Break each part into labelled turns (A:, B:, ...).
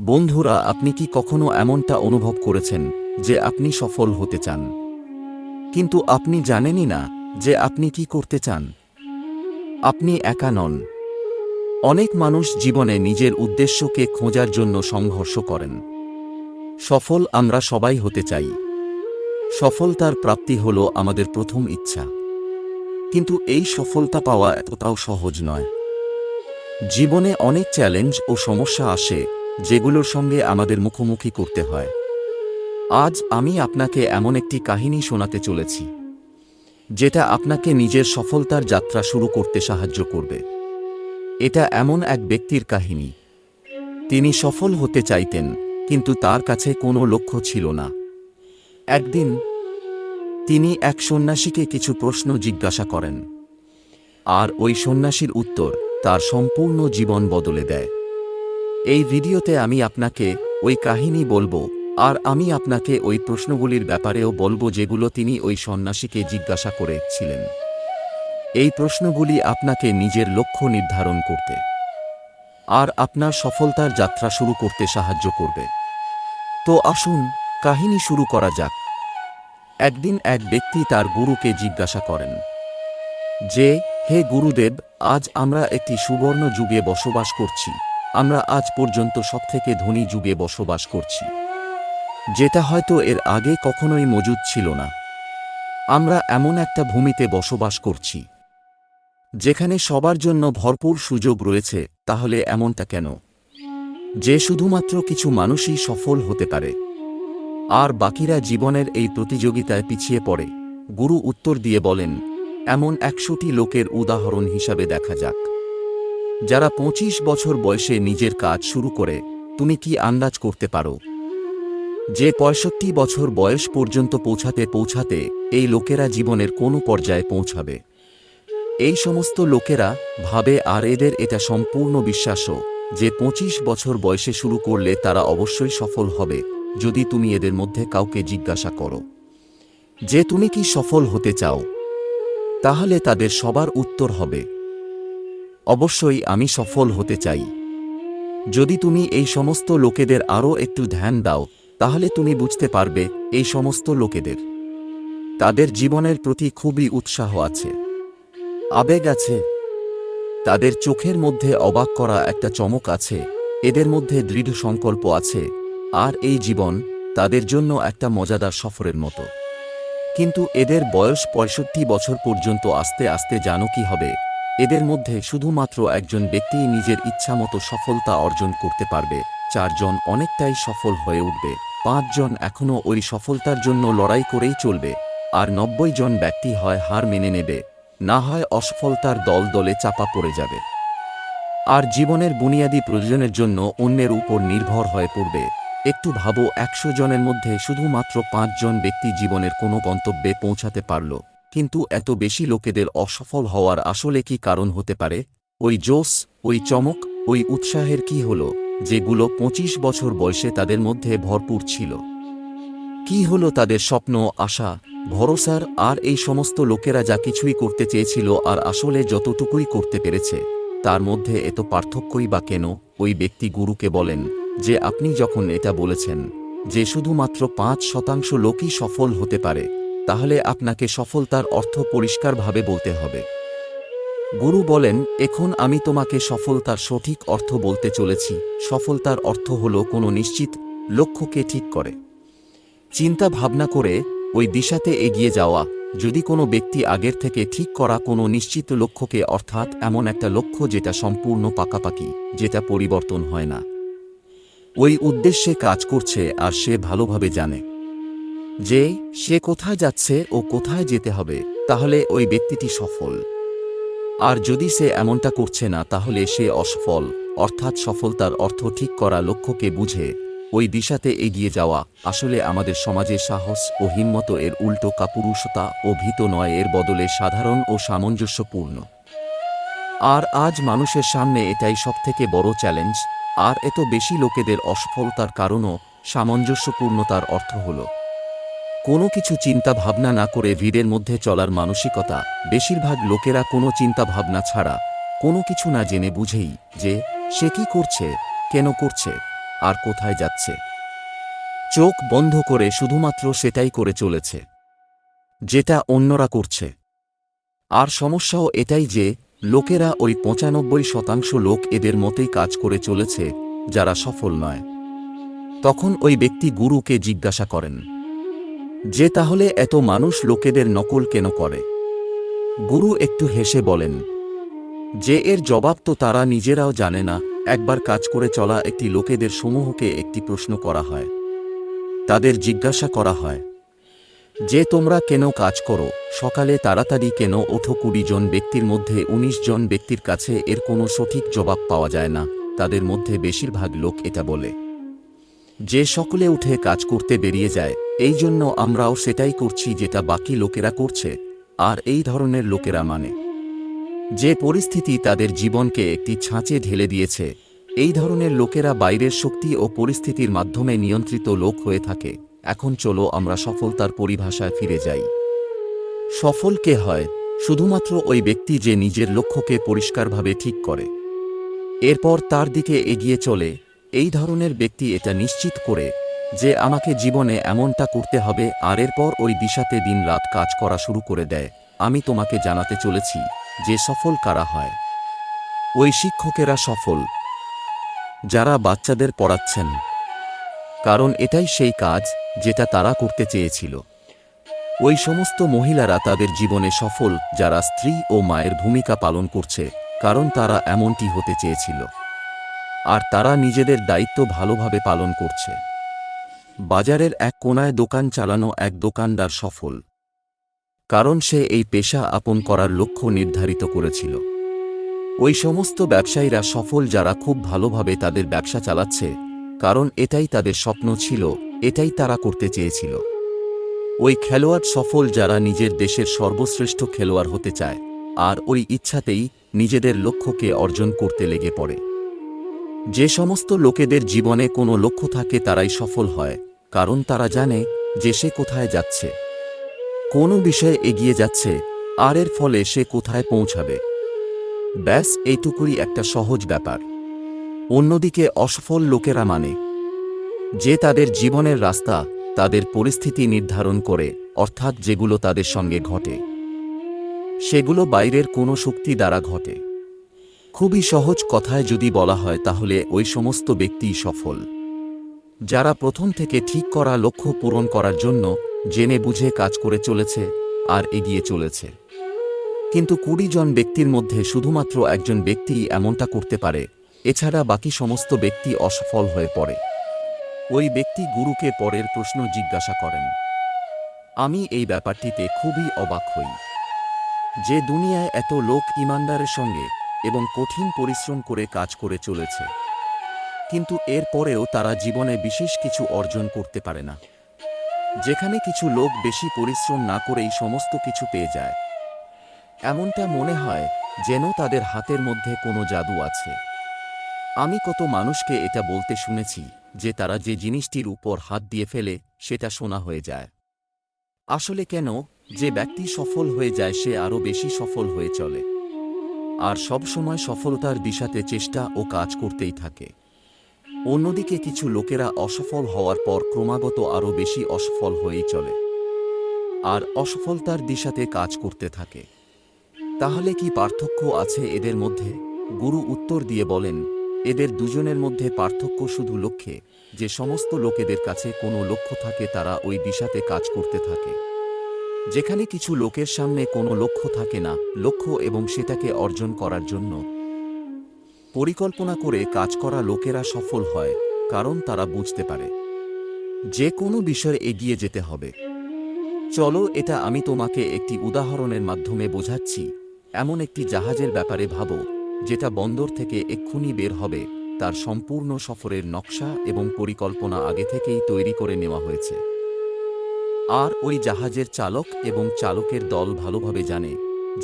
A: বন্ধুরা, আপনি কি কখনো এমনটা অনুভব করেছেন যে আপনি সফল হতে চান? কিন্তু আপনি জানেনই না যে আপনি কি করতে চান। আপনি একা নন। অনেক মানুষ জীবনে নিজের উদ্দেশ্যকে খোঁজার জন্য সংঘর্ষ করেন। সফল আমরা সবাই হতে চাই। সফলতার প্রাপ্তি হল আমাদের প্রথম ইচ্ছা। কিন্তু এই সফলতা পাওয়া এতটাও সহজ নয়। জীবনে অনেক চ্যালেঞ্জ ও সমস্যা আসে যেগুলোর সঙ্গে আমাদের মুখোমুখি করতে হয়। আজ আমি আপনাকে এমন একটি কাহিনী শোনাতে চলেছি, যেটা আপনাকে নিজের সফলতার যাত্রা শুরু করতে সাহায্য করবে। এটা এমন এক ব্যক্তির কাহিনী। তিনি সফল হতে চাইতেন, কিন্তু তার কাছে কোনো লক্ষ্য ছিল না। একদিন তিনি এক সন্ন্যাসীকে কিছু প্রশ্ন জিজ্ঞাসা করেন, আর ওই সন্ন্যাসীর উত্তর তার সম্পূর্ণ জীবন বদলে দেয়। এই ভিডিওতে আমি আপনাকে ওই কাহিনী বলব, আর আমি আপনাকে ওই প্রশ্নগুলির ব্যাপারেও বলব যেগুলো তিনি ওই সন্ন্যাসীকে জিজ্ঞাসা করেছিলেন। এই প্রশ্নগুলি আপনাকে নিজের লক্ষ্য নির্ধারণ করতে, আর আপনার সফলতার যাত্রা শুরু করতে সাহায্য করবে। তো আসুন, কাহিনী শুরু করা যাক। একদিন এক ব্যক্তি তার গুরুকে জিজ্ঞাসা করেন, যে, হে গুরুদেব, আজ আমরা একটি সুবর্ণ যুগে বসবাস করছি। আমরা আজ পর্যন্ত সবথেকে ধনী যুগে বসবাস করছি। যেটা হয়তো এর আগে কখনোই মজুদ ছিল না। আমরা এমন একটা ভূমিতে বসবাস করছি। যেখানে সবার জন্য ভরপুর সুযোগ রয়েছে, তাহলে এমনটা কেন? যে শুধুমাত্র কিছু মানুষই সফল হতে পারে। আর বাকিরা জীবনের এই প্রতিযোগিতায় পিছিয়ে পড়ে। গুরু উত্তর দিয়ে বলেন, এমন একশোটি লোকের উদাহরণ হিসাবে দেখা যাক। যারা পঁচিশ বছর বয়সে নিজের কাজ শুরু করে, তুমি কি আন্দাজ করতে পারো? যে পঁয়ষট্টি বছর বয়স পর্যন্ত পৌঁছাতে পৌঁছাতে এই লোকেরা জীবনের কোনো পর্যায়ে পৌঁছাবে। এই সমস্ত লোকেরা ভাবে, আর এদের এটা সম্পূর্ণ বিশ্বাসও যে পঁচিশ বছর বয়সে শুরু করলে তারা অবশ্যই সফল হবে, যদি তুমি এদের মধ্যে কাউকে জিজ্ঞাসা করো। যে তুমি কি সফল হতে চাও, তাহলে তাদের সবার উত্তর হবে। অবশ্যই আমি সফল হতে চাই। যদি তুমি এই সমস্ত লোকেদের আরও একটু ধ্যান দাও, তাহলে তুমি বুঝতে পারবে এই সমস্ত লোকেদের। তাদের জীবনের প্রতি খুবই উৎসাহ আছে। আবেগ আছে। তাদের চোখের মধ্যে অবাক করা একটা চমক আছে। এদের মধ্যে দৃঢ় সংকল্প আছে। আর এই জীবন তাদের জন্য একটা মজাদার সফরের মতো। কিন্তু এদের বয়স পঁয়ষট্টি বছর পর্যন্ত আস্তে আস্তে জানো কি হবে? এদের মধ্যে শুধুমাত্র একজন ব্যক্তিই নিজের ইচ্ছামতো সফলতা অর্জন করতে পারবে, চারজন অনেকটাই সফল হয়ে উঠবে, পাঁচজন এখনও ওই সফলতার জন্য লড়াই করেই চলবে, আর নব্বই জন ব্যক্তি হয় হার মেনে নেবে, না হয় অসফলতার দল দলে চাপা পড়ে যাবে। আর জীবনের বুনিয়াদী প্রয়োজনের জন্য অন্যের উপর নির্ভর হয়ে পড়বে। একটু ভাবো, একশো জনের মধ্যে শুধুমাত্র পাঁচজন ব্যক্তি জীবনের কোনো গন্তব্যে পৌঁছাতে পারল। কিন্তু এত বেশি লোকেদের অসফল হওয়ার আসলে কি কারণ হতে পারে? ওই জোশ, ওই চমক, ওই উৎসাহের কি হল, যেগুলো পঁচিশ বছর বয়সে তাদের মধ্যে ভরপুর ছিল? কি হল তাদের স্বপ্ন, আশা, ভরসার আর এই সমস্ত লোকেরা যা কিছুই করতে চেয়েছিল আর আসলে যতটুকুই করতে পেরেছে, তার মধ্যে এত পার্থক্যই বা কেন? ওই ব্যক্তি গুরুকে বলেন যে আপনি যখন এটা বলেছেন, যে শুধুমাত্র পাঁচ শতাংশ লোকই সফল হতে পারে তাহলে আপনাকে সফলতার অর্থ পরিষ্কারভাবে বলতে হবে। গুরু বলেন, এখন আমি তোমাকে সফলতার সঠিক অর্থ বলতে চলেছি। সফলতার অর্থ হল কোনো নিশ্চিত লক্ষ্যকে ঠিক করে। চিন্তা ভাবনা করে ওই দিশাতে এগিয়ে যাওয়া। যদি কোনো ব্যক্তি আগের থেকে ঠিক করা কোনো নিশ্চিত লক্ষ্যকে, অর্থাৎ এমন একটা লক্ষ্য যেটা সম্পূর্ণ পাকাপাকি, যেটা পরিবর্তন হয় না। ওই উদ্দেশ্যে কাজ করছে আর সে ভালোভাবে জানে। যে সে কোথায় যাচ্ছে ও কোথায় যেতে হবে, তাহলে ওই ব্যক্তিটি সফল। আর যদি সে এমনটা করছে না, তাহলে সে অসফল, অর্থাৎ সফলতার অর্থ ঠিক করা লক্ষ্যকে বুঝে, ওই দিশাতে এগিয়ে যাওয়া। আসলে আমাদের সমাজে সাহস ও হিম্মত এর উল্টো কাপুরুষতা ও ভীত নয়, এর বদলে সাধারণ ও সামঞ্জস্যপূর্ণ। আর আজ মানুষের সামনে এটাই সবথেকে বড় চ্যালেঞ্জ, আর এত বেশি লোকেদের অসফলতার কারণও সামঞ্জস্যপূর্ণতার অর্থ হল। কোনো কিছু চিন্তা ভাবনা না করে ভিড়ের মধ্যে চলার মানসিকতা, বেশিরভাগ লোকেরা কোনো চিন্তা ভাবনা ছাড়া, কোনো কিছু না জেনে বুঝেই যে, সে কি করছে, কেন করছে, আর কোথায় যাচ্ছে। চোখ বন্ধ করে শুধুমাত্র সেটাই করে চলেছে। যেটা অন্যরা করছে। আর সমস্যাও এটাই যে, লোকেরা ওই পঁচানব্বই শতাংশ লোক এদের মতেই কাজ করে চলেছে, যারা সফল নয়। তখন ওই ব্যক্তি গুরুকে জিজ্ঞাসা করেন। যে তাহলে এত মানুষ লোকেদের নকল কেন করে? গুরু একটু হেসে বলেন, যে এর জবাব তো তারা নিজেরাও জানে না। একবার কাজ করে চলা একটি লোকেদের সমূহকে একটি প্রশ্ন করা হয়। তাদের জিজ্ঞাসা করা হয়, যে তোমরা কেন কাজ করো? সকালে তাড়াতাড়ি কেন ওঠো? কুড়ি জন ব্যক্তির মধ্যে ১৯ জন ব্যক্তির কাছে এর কোনো সঠিক জবাব পাওয়া যায় না। তাদের মধ্যে বেশিরভাগ লোক এটা বলে, যে সকলে উঠে কাজ করতে বেরিয়ে যায় এই জন্য আমরাও সেটাই করছি যেটা বাকি লোকেরা করছে, আর এই ধরনের লোকেরা মানে। যে পরিস্থিতি তাদের জীবনকে একটি ছাঁচে ঢেলে দিয়েছে, এই ধরনের লোকেরা বাইরের শক্তি ও পরিস্থিতির মাধ্যমে নিয়ন্ত্রিত লোক হয়ে থাকে। এখন চলো আমরা সফলতার পরিভাষায় ফিরে যাই। সফল কে হয়? শুধুমাত্র ওই ব্যক্তি যে নিজের লক্ষ্যকে পরিষ্কারভাবে ঠিক করে। এরপর তার দিকে এগিয়ে চলে, এই ধরনের ব্যক্তি এটা নিশ্চিত করে যে আমাকে জীবনে এমনটা করতে হবে, আর এরপর ওই দিশাতে দিনরাত কাজ করা শুরু করে দেয়। আমি তোমাকে জানাতে চলেছি যে সফল কারা হয়। ওই শিক্ষকেরা সফল। যারা বাচ্চাদের পড়াচ্ছেন। কারণ এটাই সেই কাজ যেটা তারা করতে চেয়েছিল। ওই সমস্ত মহিলারা তাদের জীবনে সফল, যারা স্ত্রী ও মায়ের ভূমিকা পালন করছে, কারণ তারা এমনটি হতে চেয়েছিল। আর তারা নিজেদের দায়িত্ব ভালোভাবে পালন করছে। বাজারের এক কোনায় দোকান চালানো এক দোকানদার সফল। কারণ সে এই পেশা আপন করার লক্ষ্য নির্ধারিত করেছিল। ওই সমস্ত ব্যবসায়ীরা সফল যারা খুব ভালোভাবে তাদের ব্যবসা চালাচ্ছে, কারণ এটাই তাদের স্বপ্ন ছিল, এটাই তারা করতে চেয়েছিল। ওই খেলোয়াড় সফল যারা নিজের দেশের সর্বশ্রেষ্ঠ খেলোয়াড় হতে চায়, আর ওই ইচ্ছাতেই নিজেদের লক্ষ্যকে অর্জন করতে লেগে পড়ে। যে সমস্ত লোকেদের জীবনে কোনো লক্ষ্য থাকে তারাই সফল হয় কারণ তারা জানে যে সে কোথায় যাচ্ছে। কোনো বিষয়ে এগিয়ে যাচ্ছে, আর এর ফলে সে কোথায় পৌঁছাবে। ব্যাস এইটুকুই একটা সহজ ব্যাপার। অন্যদিকে অসফল লোকেরা মানে যে তাদের জীবনের রাস্তা তাদের পরিস্থিতি নির্ধারণ করে, অর্থাৎ যেগুলো তাদের সঙ্গে ঘটে। সেগুলো বাইরের কোনো শক্তি দ্বারা ঘটে। খুবই সহজ কথায় যদি বলা হয়, তাহলে ওই সমস্ত ব্যক্তিই সফল। যারা প্রথম থেকে ঠিক করা লক্ষ্য পূরণ করার জন্য জেনে বুঝে কাজ করে চলেছে আর এগিয়ে চলেছে। কিন্তু কুড়ি জন ব্যক্তির মধ্যে শুধুমাত্র একজন ব্যক্তিই এমনটা করতে পারে, এছাড়া বাকি সমস্ত ব্যক্তি অসফল হয়ে পড়ে। ওই ব্যক্তি গুরুকে পরের প্রশ্ন জিজ্ঞাসা করেন, আমি এই ব্যাপারটিতে খুবই অবাক হই। যে দুনিয়ায় এত লোক ইমানদারের সঙ্গে এবং কঠিন পরিশ্রম করে কাজ করে চলেছে কিন্তু এর পরেও তারা জীবনে বিশেষ কিছু অর্জন করতে পারে না। যেখানে কিছু লোক বেশি পরিশ্রম না করেই সমস্ত কিছু পেয়ে যায়। এমনটা মনে হয় যেন তাদের হাতের মধ্যে কোনো জাদু আছে। আমি কত মানুষকে এটা বলতে শুনেছি যে তারা যে জিনিসটির উপর হাত দিয়ে ফেলে, সেটা শোনা হয়ে যায়। আসলে কেন? যে ব্যক্তি সফল হয়ে যায়, সে আরও বেশি সফল হয়ে চলে। আর সব সময় সফলতার দিশাতে চেষ্টা ও কাজ করতেই থাকে। অন্যদিকে কিছু লোকেরা অসফল হওয়ার পর ক্রমাগত আরও বেশি অসফল হয়েই চলে। আর অসফলতার দিশাতে কাজ করতে থাকে। তাহলে কি পার্থক্য আছে এদের মধ্যে? গুরু উত্তর দিয়ে বলেন, এদের দুজনের মধ্যে পার্থক্য শুধু লক্ষ্যে, যে সমস্ত লোকেদের কাছে কোনো লক্ষ্য থাকে তারা ওই দিশাতে কাজ করতে থাকে। যেখানে কিছু লোকের সামনে কোনো লক্ষ্য থাকে না, লক্ষ্য এবং সেটাকে অর্জন করার জন্য পরিকল্পনা করে কাজ করা লোকেরা সফল হয়, কারণ তারা বুঝতে পারে। যে কোনো বিষয়ে এগিয়ে যেতে হবে। চলো, এটা আমি তোমাকে একটি উদাহরণের মাধ্যমে বোঝাচ্ছি। এমন একটি জাহাজের ব্যাপারে ভাবো, যেটা বন্দর থেকে এক্ষুনি বের হবে, তার সম্পূর্ণ সফরের নকশা এবং পরিকল্পনা আগে থেকেই তৈরি করে নেওয়া হয়েছে। আর ওই জাহাজের চালক এবং চালকের দল ভালোভাবে জানে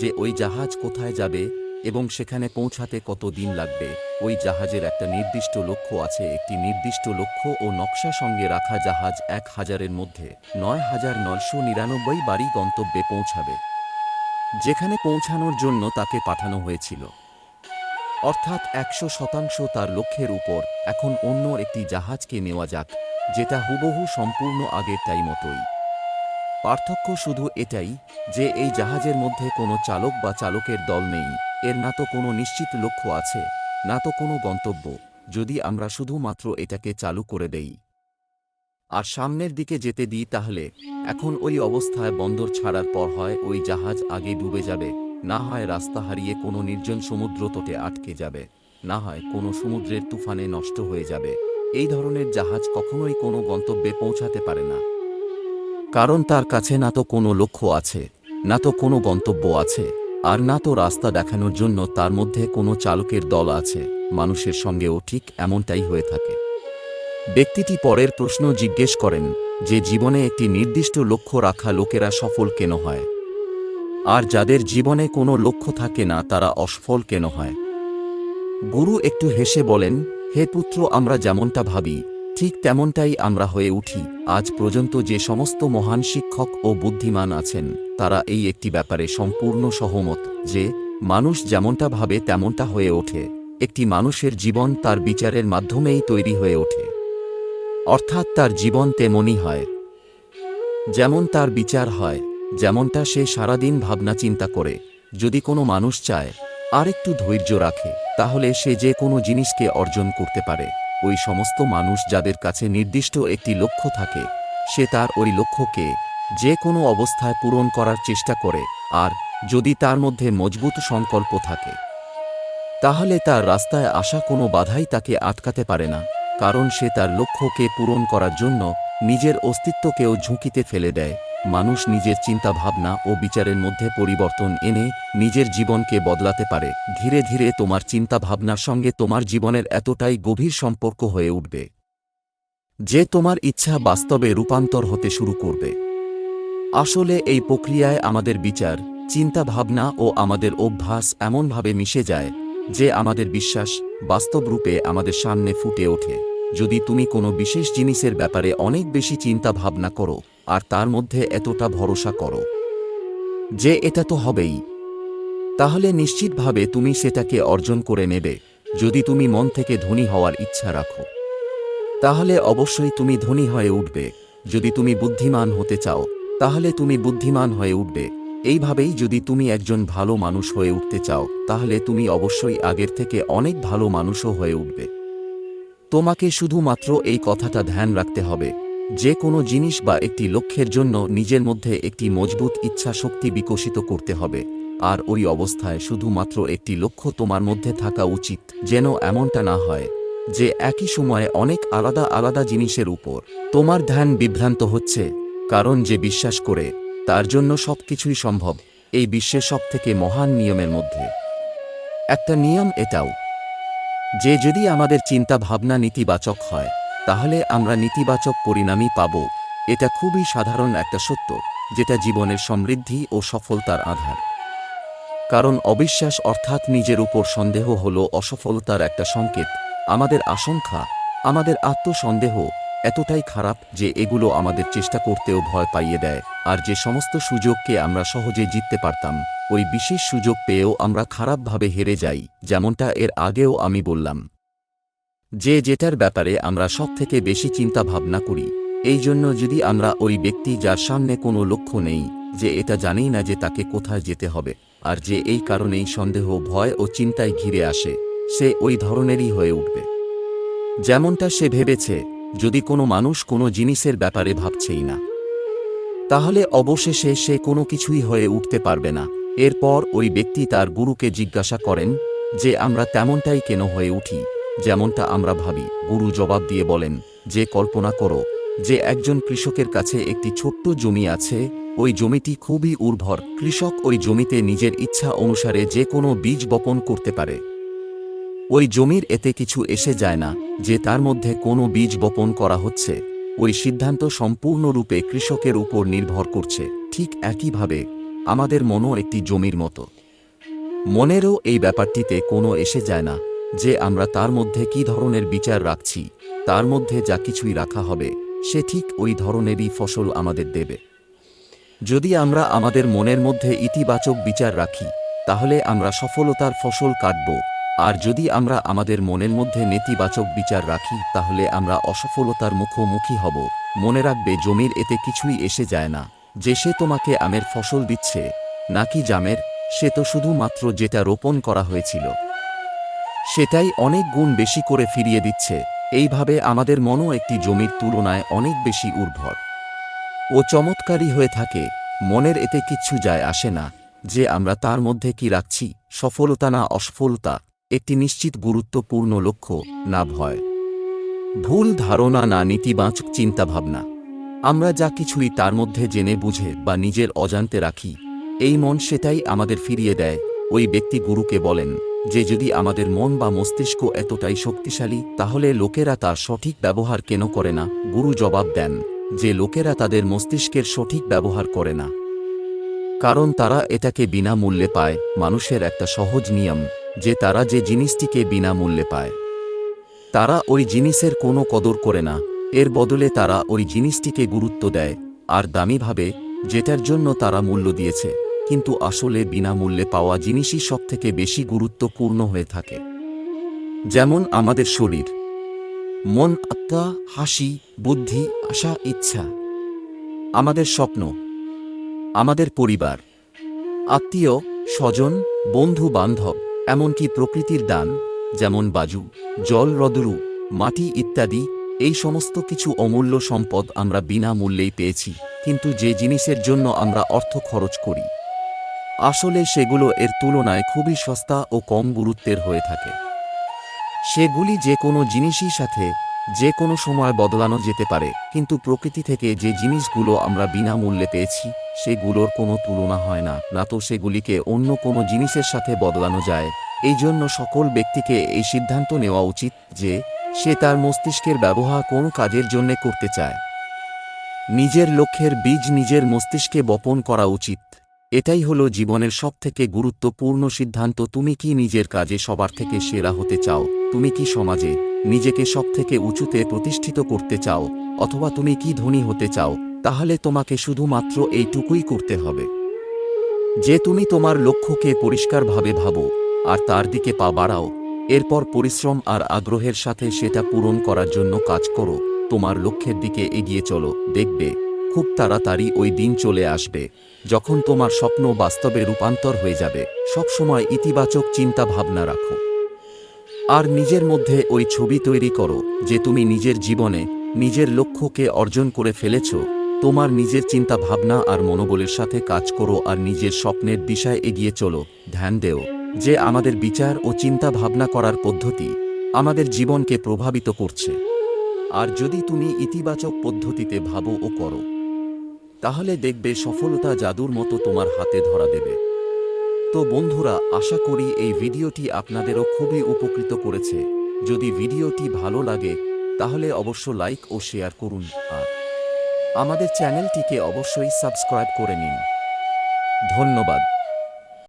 A: যে ওই জাহাজ কোথায় যাবে এবং সেখানে পৌঁছাতে কত দিন লাগবে? ওই জাহাজের একটা নির্দিষ্ট লক্ষ্য আছে, একটি নির্দিষ্ট লক্ষ্য ও নকশা সঙ্গে রাখা জাহাজ এক হাজারের মধ্যে নয় হাজার নয়শো নিরানব্বই বাড়ি গন্তব্যে পৌঁছাবে। যেখানে পৌঁছানোর জন্য তাকে পাঠানো হয়েছিল। অর্থাৎ একশো শতাংশ তার লক্ষ্যের উপর। এখন অন্য একটি জাহাজকে নেওয়া যাক, যেটা হুবহু সম্পূর্ণ আগের তাই মতোই। পার্থক্য শুধু এটাই যে এই জাহাজের মধ্যে কোনো চালক বা চালকের দল নেই। এর না তো কোনো নিশ্চিত লক্ষ্য আছে, না তো কোনো গন্তব্য। যদি আমরা শুধুমাত্র এটাকে চালু করে দেই। আর সামনের দিকে যেতে দিই তাহলে, এখন ওই অবস্থায় বন্দর ছাড়ার পর হয় ওই জাহাজ আগে ডুবে যাবে। না হয় রাস্তা হারিয়ে কোনো নির্জন সমুদ্র তটে আটকে যাবে। না হয় কোনো সমুদ্রের তুফানে নষ্ট হয়ে যাবে। এই ধরনের জাহাজ কখনোই কোনো গন্তব্যে পৌঁছাতে পারে না। কারণ তার কাছে না তো কোনো লক্ষ্য আছে, না তো কোনো গন্তব্য আছে, আর না তো রাস্তা দেখানোর জন্য তার মধ্যে কোনো চালকের দল আছে, মানুষের সঙ্গেও ঠিক এমনটাই হয়ে থাকে। ব্যক্তিটি পরের প্রশ্ন জিজ্ঞেস করেন, যে জীবনে একটি নির্দিষ্ট লক্ষ্য রাখা লোকেরা সফল কেন হয়? আর যাদের জীবনে কোনো লক্ষ্য থাকে না, তারা অসফল কেন হয়? গুরু একটু হেসে বলেন, হে পুত্র, আমরা যেমনটা ভাবি ঠিক তেমনটাই আমরা হয়ে উঠি। আজ পর্যন্ত যে সমস্ত মহান শিক্ষক ও বুদ্ধিমান আছেন, তারা এই একটি ব্যাপারে সম্পূর্ণ সহমত যে, মানুষ যেমনটা ভাবে তেমনটা হয়ে ওঠে। একটি মানুষের জীবন তার বিচারের মাধ্যমেই তৈরি হয়ে ওঠে। অর্থাৎ তার জীবন তেমনই হয়। যেমন তার বিচার হয়, যেমনটা সে সারাদিন ভাবনা চিন্তা করে। যদি কোনো মানুষ চায় আর একটু ধৈর্য রাখে, তাহলে সে যে কোনো জিনিসকে অর্জন করতে পারে। ওই সমস্ত মানুষ যাদের কাছে নির্দিষ্ট একটি লক্ষ্য থাকে, সে তার ওই লক্ষ্যকে যে কোনো অবস্থায় পূরণ করার চেষ্টা করে, আর যদি তার মধ্যে মজবুত সংকল্প থাকে, তাহলে তার রাস্তায় আসা কোনো বাধাই তাকে আটকাতে পারে না, কারণ সে তার লক্ষ্যকে পূরণ করার জন্য নিজের অস্তিত্বকেও ঝুঁকিতে ফেলে দেয়। মানুষ নিজের চিন্তাভাবনা ও বিচারের মধ্যে পরিবর্তন এনে নিজের জীবনকে বদলাতে পারে। ধীরে ধীরে তোমার চিন্তাভাবনার সঙ্গে তোমার জীবনের এতটাই গভীর সম্পর্ক হয়ে উঠবে যে তোমার ইচ্ছা বাস্তবে রূপান্তর হতে শুরু করবে। আসলে এই প্রক্রিয়ায় আমাদের বিচার, চিন্তাভাবনা ও আমাদের অভ্যাস এমনভাবে মিশে যায় যে আমাদের বিশ্বাস বাস্তব রূপে আমাদের সামনে ফুটে ওঠে। যদি তুমি কোনো বিশেষ জিনিসের ব্যাপারে অনেক বেশি চিন্তা ভাবনা করো আর তার মধ্যে এতটা ভরসা করো। যে এটা তো হবেই। তাহলে নিশ্চিতভাবে তুমি সেটাকে অর্জন করে নেবে, যদি তুমি মন থেকে ধনী হওয়ার ইচ্ছা রাখো। তাহলে অবশ্যই তুমি ধনী হয়ে উঠবে। যদি তুমি বুদ্ধিমান হতে চাও, তাহলে তুমি বুদ্ধিমান হয়ে উঠবে। এইভাবেই যদি তুমি একজন ভালো মানুষ হয়ে উঠতে চাও, তাহলে তুমি অবশ্যই আগের থেকে অনেক ভালো মানুষও হয়ে উঠবে। তোমাকে শুধুমাত্র এই কথাটা ধ্যান রাখতে হবে। যে কোনো জিনিস বা একটি লক্ষ্যের জন্য নিজের মধ্যে একটি মজবুত ইচ্ছা শক্তি বিকশিত করতে হবে, আর ওই অবস্থায় শুধুমাত্র একটি লক্ষ্য তোমার মধ্যে থাকা উচিত, যেন এমনটা না হয় যে একই সময়ে অনেক আলাদা আলাদা জিনিসের উপর তোমার ধ্যান বিভ্রান্ত হচ্ছে, কারণ যে বিশ্বাস করে, তার জন্য সবকিছুই সম্ভব, এই বিশ্বের সবথেকে মহান নিয়মের মধ্যে। একটা নিয়ম এটাও যে যদি আমাদের চিন্তা ভাবনা নেতিবাচক হয় তাহলে আমরা নেতিবাচক পরিণামই পাব। এটা খুবই সাধারণ একটা সত্য, যেটা জীবনের সমৃদ্ধি ও সফলতার আধার। কারণ অবিশ্বাস অর্থাৎ নিজের উপর সন্দেহ হল অসফলতার একটা সংকেত। আমাদের আশঙ্কা, আমাদের আত্মসন্দেহ এতটাই খারাপ যে এগুলো আমাদের চেষ্টা করতেও ভয় পাইয়ে দেয়। আর যে সমস্ত সুযোগকে আমরা সহজে জিততে পারতাম, ওই বিশেষ সুযোগ পেয়েও আমরা খারাপভাবে হেরে যাই, যেমনটা এর আগেও আমি বললাম। যে যেটার ব্যাপারে আমরা সব থেকে বেশি চিন্তা ভাবনা করি, এই জন্য যদি আমরা ওই ব্যক্তি যার সামনে কোনো লক্ষ্য নেই, যে এটা জানেই না যে তাকে কোথায় যেতে হবে, আর যে এই কারণেই সন্দেহ, ভয় ও চিন্তায় ঘিরে আসে, সে ওই ধরনেরই হয়ে উঠবে। যেমনটা সে ভেবেছে, যদি কোনো মানুষ কোনো জিনিসের ব্যাপারে ভাবছেই না, তাহলে অবশেষে সে কোনো কিছুই হয়ে উঠতে পারবে না। এরপর ওই ব্যক্তি তার গুরুকে জিজ্ঞাসা করেন, যে আমরা তেমনটাই কেন হয়ে উঠি? যেমনটা আমরা ভাবি, গুরু জবাব দিয়ে বলেন, যে কল্পনা করো, যে একজন কৃষকের কাছে একটি ছোট্ট জমি আছে, ওই জমিটি খুবই উর্বর, কৃষক ওই জমিতে নিজের ইচ্ছা অনুসারে যে কোনো বীজ বপন করতে পারে। ওই জমির এতে কিছু এসে যায় না, যে তার মধ্যে কোনো বীজ বপন করা হচ্ছে। ওই সিদ্ধান্ত সম্পূর্ণরূপে কৃষকের উপর নির্ভর করছে, ঠিক একইভাবে আমাদের মনও একটি জমির মতো। মনেরও এই ব্যাপারটিতে কোনো এসে যায় না যে আমরা তার মধ্যে কি ধরনের বিচার রাখছি, তার মধ্যে যা কিছুই রাখা হবে, সে ঠিক ওই ধরনেরই ফসল আমাদের দেবে। যদি আমরা আমাদের মনের মধ্যে ইতিবাচক বিচার রাখি, তাহলে আমরা সফলতার ফসল কাটব, আর যদি আমরা আমাদের মনের মধ্যে নেতিবাচক বিচার রাখি, তাহলে আমরা অসফলতার মুখোমুখি হব। মনে রাখবে, জমির এতে কিছুই এসে যায় না, যে সে তোমাকে আমের ফসল দিচ্ছে, নাকি জামের, সে তো শুধুমাত্র যেটা রোপণ করা হয়েছিল। সেটাই অনেক গুণ বেশি করে ফিরিয়ে দিচ্ছে। এইভাবে আমাদের মনও একটি জমির তুলনায় অনেক বেশি উর্বর। ও চমৎকারী হয়ে থাকে, মনের এতে কিচ্ছু যায় আসে না, যে আমরা তার মধ্যে কি রাখছি, সফলতা না অসফলতা, একটি নিশ্চিত গুরুত্বপূর্ণ লক্ষ্য, না ভয়। ভুল ধারণা না নীতিবাচক চিন্তাভাবনা। আমরা যা কিছুই তার মধ্যে জেনে বুঝে বা নিজের অজান্তে রাখি, এই মন সেটাই আমাদের ফিরিয়ে দেয়, ওই ব্যক্তি গুরুকে বলেন। যে যদি আমাদের মন বা মস্তিষ্ক এতটাই শক্তিশালী, তাহলে লোকেরা তার সঠিক ব্যবহার কেন করে না? গুরু জবাব দেন, যে লোকেরা তাদের মস্তিষ্কের সঠিক ব্যবহার করে না। কারণ তারা এটাকে বিনামূল্যে পায়, মানুষের একটা সহজ নিয়ম, যে তারা যে জিনিসটিকে বিনামূল্যে পায়। তারা ওই জিনিসের কোনো কদর করে না, এর বদলে তারা ওই জিনিসটিকে গুরুত্ব দেয়, আর দামি ভাবে যেটার জন্য তারা মূল্য দিয়েছে। কিন্তু আসলে বিনামূল্যে পাওয়া জিনিসই সবথেকে বেশি গুরুত্বপূর্ণ হয়ে থাকে। যেমন আমাদের শরীর। মন, আত্মা, হাসি, বুদ্ধি, আশা, ইচ্ছা। আমাদের স্বপ্ন। আমাদের পরিবার। আত্মীয়, স্বজন, বন্ধু, বান্ধব, এমনকি প্রকৃতির দান, যেমন বাজু, জল, রদরু, মাটি ইত্যাদি, এই সমস্ত কিছু অমূল্য সম্পদ আমরা বিনামূল্যেই পেয়েছি, কিন্তু যে জিনিসের জন্য আমরা অর্থ খরচ করি। আসলে সেগুলো এর তুলনায় খুবই সস্তা ও কম গুরুত্বের হয়ে থাকে। সেগুলি যে কোনো জিনিসই সাথে, যে কোনো সময় বদলানো যেতে পারে, কিন্তু প্রকৃতি থেকে যে জিনিসগুলো আমরা বিনামূল্যে পেয়েছি, সেগুলোর কোনো তুলনা হয় না না তো সেগুলিকে অন্য কোনো জিনিসের সাথে বদলানো যায়। এই জন্য সকল ব্যক্তিকে এই সিদ্ধান্ত নেওয়া উচিত যে, সে তার মস্তিষ্কের ব্যবহার কোন কাজের জন্য করতে চায়। নিজের লক্ষ্যের বীজ নিজের মস্তিষ্কে বপন করা উচিত। এটাই হলো জীবনের সবথেকে গুরুত্বপূর্ণ সিদ্ধান্ত, তুমি কি নিজের কাজে সবার থেকে সেরা হতে চাও? তুমি কি সমাজে নিজেকে সবথেকে উঁচুতে প্রতিষ্ঠিত করতে চাও? অথবা তুমি কি ধনী হতে চাও? তাহলে তোমাকে শুধুমাত্র এইটুকুই করতে হবে। যে তুমি তোমার লক্ষ্যকে পরিষ্কারভাবে ভাবো আর তার দিকে পা বাড়াও, এরপর পরিশ্রম আর আগ্রহের সাথে সেটা পূরণ করার জন্য কাজ করো, তোমার লক্ষ্যের দিকে এগিয়ে চলো, দেখবে, খুব তাড়াতাড়ি ওই দিন চলে আসবে। যখন তোমার স্বপ্ন বাস্তবে রূপান্তর হয়ে যাবে, সবসময় ইতিবাচক চিন্তা ভাবনা রাখো। আর নিজের মধ্যে ওই ছবি তৈরি করো, যে তুমি নিজের জীবনে নিজের লক্ষ্যকে অর্জন করে ফেলেছ, তোমার নিজের চিন্তা ভাবনা আর মনোবলের সাথে কাজ করো আর নিজের স্বপ্নের দিশায় এগিয়ে চলো, ধ্যান দেও। যে আমাদের বিচার ও চিন্তা ভাবনা করার পদ্ধতি আমাদের জীবনকে প্রভাবিত করছে। আর যদি তুমি ইতিবাচক পদ্ধতিতে ভাবো ও করো তাহলে দেখবে সফলতা জাদুর মতো তোমার হাতে ধরা দেবে। তো বন্ধুরা, আশা করি এই ভিডিওটি আপনাদেরও খুবই উপকৃত করেছে। যদি ভিডিওটি ভালো লাগে, তাহলে অবশ্য লাইক ও শেয়ার করুন। আর আমাদের চ্যানেলটিকে অবশ্যই সাবস্ক্রাইব করে নিন। ধন্যবাদ।